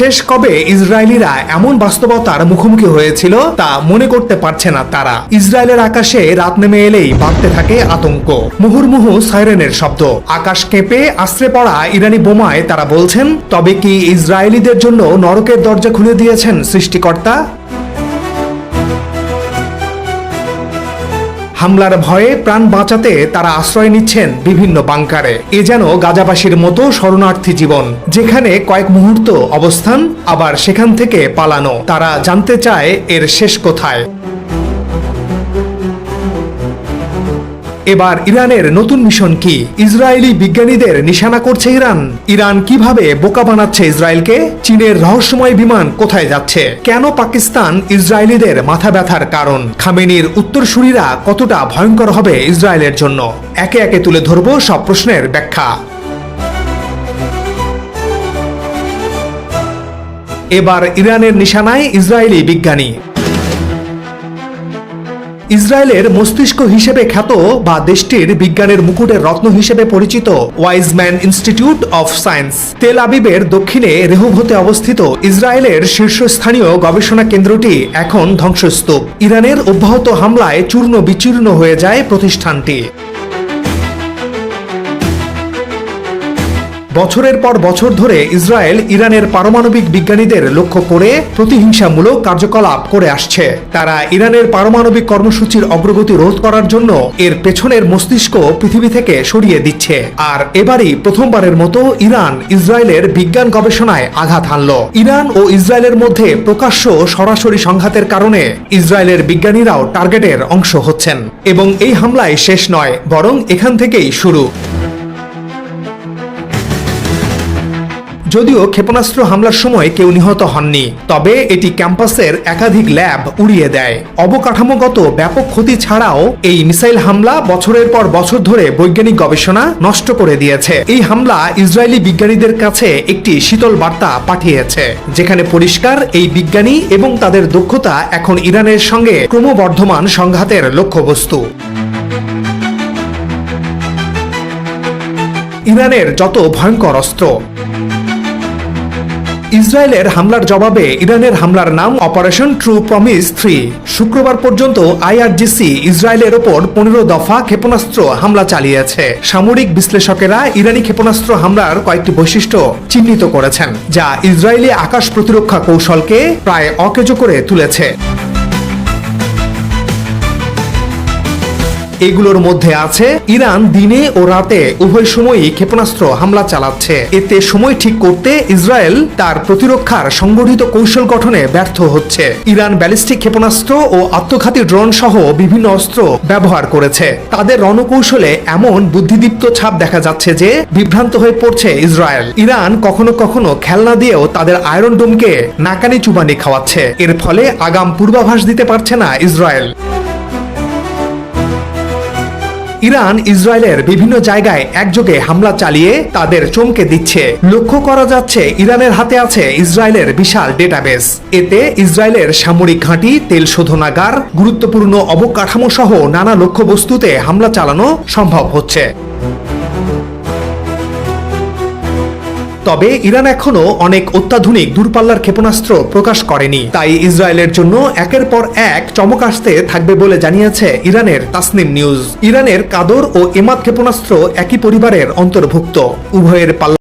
শেষ কবে ইসরায়েলিরা এমন বাস্তবতার মুখোমুখি হয়েছিল তা মনে করতে পারছে না তারা। ইসরায়েলের আকাশে রাত নেমে এলেই বাড়তে থাকে আতঙ্ক। মুহুর্মুহু সাইরেনের শব্দ। আকাশ কেঁপে আশ্রে পড়া ইরানি বোমায় তারা বলছেন, তবে কি ইসরায়েলিদের জন্য নরকের দরজা খুলে দিয়েছেন সৃষ্টিকর্তা? হামলার ভয়ে প্রাণ বাঁচাতে তারা আশ্রয় নিচ্ছেন বিভিন্ন বাংকারে। এ যেন গাজাবাসীর মতো শরণার্থী জীবন, যেখানে কয়েক মুহূর্ত অবস্থান, আবার সেখান থেকে পালানো। তারা জানতে চায় এর শেষ কোথায়। এবার ইরানের নতুন মিশন কি? ইসরায়েলি বিজ্ঞানীদের নিশানা করছে ইরান। ইরান কীভাবে বোকা বানাচ্ছে ইসরায়েলকে? চীনের রহস্যময় বিমান কোথায় যাচ্ছে? কেন পাকিস্তান ইসরায়েলিদের মাথা ব্যথার কারণ? খামেনির উত্তরসূরিরা কতটা ভয়ঙ্কর হবে ইসরায়েলের জন্য? একে একে তুলে ধরব সব প্রশ্নের ব্যাখ্যা। এবার ইরানের নিশানায় ইসরায়েলি বিজ্ঞানী। ইসরায়েলের মস্তিষ্ক হিসেবে খ্যাত বা দেশটির বিজ্ঞানের মুকুটের রত্ন হিসেবে পরিচিত ওয়াইজম্যান ইনস্টিটিউট অফ সায়েন্স। তেল আবিবের দক্ষিণে রেহুভতে অবস্থিত ইসরায়েলের শীর্ষস্থানীয় গবেষণা কেন্দ্রটি এখন ধ্বংসস্তূপ। ইরানের অব্যাহত হামলায় চূর্ণ বিচূর্ণ হয়ে যায় প্রতিষ্ঠানটি। বছরের পর বছর ধরে ইসরায়েল ইরানের পারমাণবিক বিজ্ঞানীদের লক্ষ্য করে প্রতিহিংসামূলক কার্যকলাপ করে আসছে। তারা ইরানের পারমাণবিক কর্মসূচির অগ্রগতি রোধ করার জন্য এর পেছনের মস্তিষ্ক পৃথিবী থেকে সরিয়ে দিচ্ছে। আর এবারই প্রথমবারের মতো ইরান ইসরায়েলের বিজ্ঞান গবেষণায় আঘাত হানল। ইরান ও ইসরায়েলের মধ্যে প্রকাশ্য সরাসরি সংঘাতের কারণে ইসরায়েলের বিজ্ঞানীরাও টার্গেটের অংশ হচ্ছেন। এবং এই হামলায় শেষ নয়, বরং এখান থেকেই শুরু। যদিও ক্ষেপণাস্ত্র হামলার সময় কেউ নিহত হননি, তবে এটি ক্যাম্পাসের একাধিক ল্যাব উড়িয়ে দেয়। অবকাঠামোগত ব্যাপক ক্ষতি ছাড়াও এই মিসাইল হামলা বছরের পর বছর ধরে বৈজ্ঞানিক গবেষণা নষ্ট করে দিয়েছে। এই হামলা ইসরায়েলি বিজ্ঞানীদের কাছে একটি শীতল বার্তা পাঠিয়েছে, যেখানে পরিষ্কার এই বিজ্ঞানী এবং তাদের দক্ষতা এখন ইরানের সঙ্গে ক্রমবর্ধমান সংঘাতের লক্ষ্যবস্তু। ইরানের যত ভয়ঙ্কর অস্ত্র ইসরায়েলের হামলার জবাবে ইরানের হামলার নাম অপারেশন ট্রু প্রমিস থ্রি। শুক্রবার পর্যন্ত আইআরজিসি ইসরায়েলের ওপর পনেরো দফা ক্ষেপণাস্ত্র হামলা চালিয়েছে। সামরিক বিশ্লেষকেরা ইরানি ক্ষেপণাস্ত্র হামলার কয়েকটি বৈশিষ্ট্য চিহ্নিত করেছেন, যা ইসরায়েলি আকাশ প্রতিরক্ষা কৌশলকে প্রায় অকেজ করে তুলেছে। এগুলোর মধ্যে আছে, ইরান দিনে ও রাতে উভয় সময়ই ক্ষেপণাস্ত্র হামলা চালাচ্ছে। এতে সময় ঠিক করতে ইসরায়েল তার প্রতিরক্ষার সংগঠিত কৌশল গঠনে ব্যর্থ হচ্ছে। ইরান ব্যালিস্টিক ক্ষেপণাস্ত্র ও আত্মঘাতী ড্রোন সহ বিভিন্ন অস্ত্র ব্যবহার করেছে। তাদের রণকৌশলে এমন বুদ্ধিদীপ্ত ছাপ দেখা যাচ্ছে যে বিভ্রান্ত হয়ে পড়ছে ইসরায়েল। ইরান কখনো কখনো খেলনা দিয়েও তাদের আয়রন ডোমকে নাকানি চুবানি খাওয়াচ্ছে। এর ফলে আগাম পূর্বাভাস দিতে পারছে না ইসরায়েল। ইরান, ইসরায়েলের বিভিন্ন জায়গায় একযোগে হামলা চালিয়ে তাদের চমকে দিচ্ছে। লক্ষ্য করা যাচ্ছে, ইরানের হাতে আছে ইসরায়েলের বিশাল ডেটাবেস এতে ইসরায়েলের সামরিক ঘাঁটি, তেল শোধনাগার, গুরুত্বপূর্ণ অবকাঠামো সহ নানা লক্ষ্যবস্তুতে হামলা চালানো সম্ভব হচ্ছে। তবে ইরান এখনও অনেক অত্যাধুনিক দূরপাল্লার ক্ষেপণাস্ত্র প্রকাশ করেনি। তাই ইসরায়েলের জন্য একের পর এক চমক আসতে থাকবে বলে জানিয়েছে ইরানের তাসনিম নিউজ। ইরানের কাদর ও এমাদ ক্ষেপণাস্ত্র একই পরিবারের অন্তর্ভুক্ত। উভয়ের পাল্লা